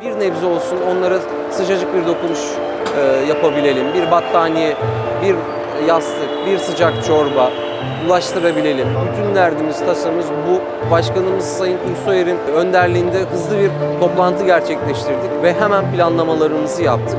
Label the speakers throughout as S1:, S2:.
S1: Bir nebze olsun onlara sıcacık bir dokunuş e, yapabilelim. Bir battaniye, bir yastık, bir sıcak çorba ulaştırabilelim. Bütün derdimiz, tasamız bu. Başkanımız Sayın Tunç Soyer'in önderliğinde hızlı bir toplantı gerçekleştirdik ve hemen planlamalarımızı yaptık.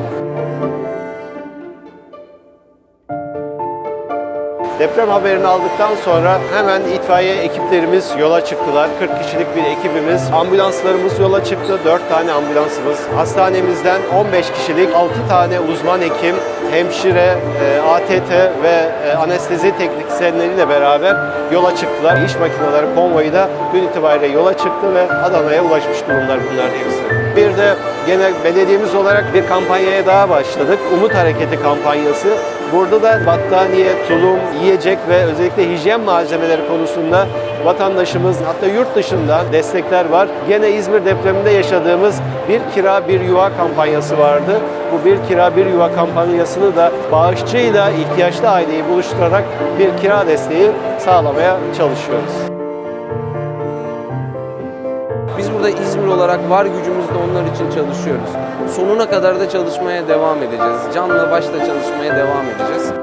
S2: Deprem haberini aldıktan sonra hemen itfaiye ekiplerimiz yola çıktılar. 40 kişilik bir ekibimiz. Ambulanslarımız yola çıktı. 4 tane ambulansımız. Hastanemizden 15 kişilik 6 tane uzman hekim, hemşire, e, ATT ve e, anestezi teknisyenleriyle beraber yola çıktılar. İş makineleri konvoyu da dün itibariyle yola çıktı ve Adana'ya ulaşmış durumlar bunlar hepsi. Bir de gene belediyemiz olarak bir kampanyaya daha başladık. Umut Hareketi kampanyası. Burada da battaniye, tulum, yiyecek ve özellikle hijyen malzemeleri konusunda vatandaşımız hatta yurt dışında destekler var. Gene İzmir depreminde yaşadığımız bir kira bir yuva kampanyası vardı. Bu bir kira bir yuva kampanyasını da bağışçıyla ihtiyaçlı aileyi buluşturarak bir kira desteği sağlamaya çalışıyoruz.
S1: Biz burada İzmir olarak var gücümüzle onlar için çalışıyoruz. Sonuna kadar da çalışmaya devam edeceğiz. Canla başla çalışmaya devam edeceğiz.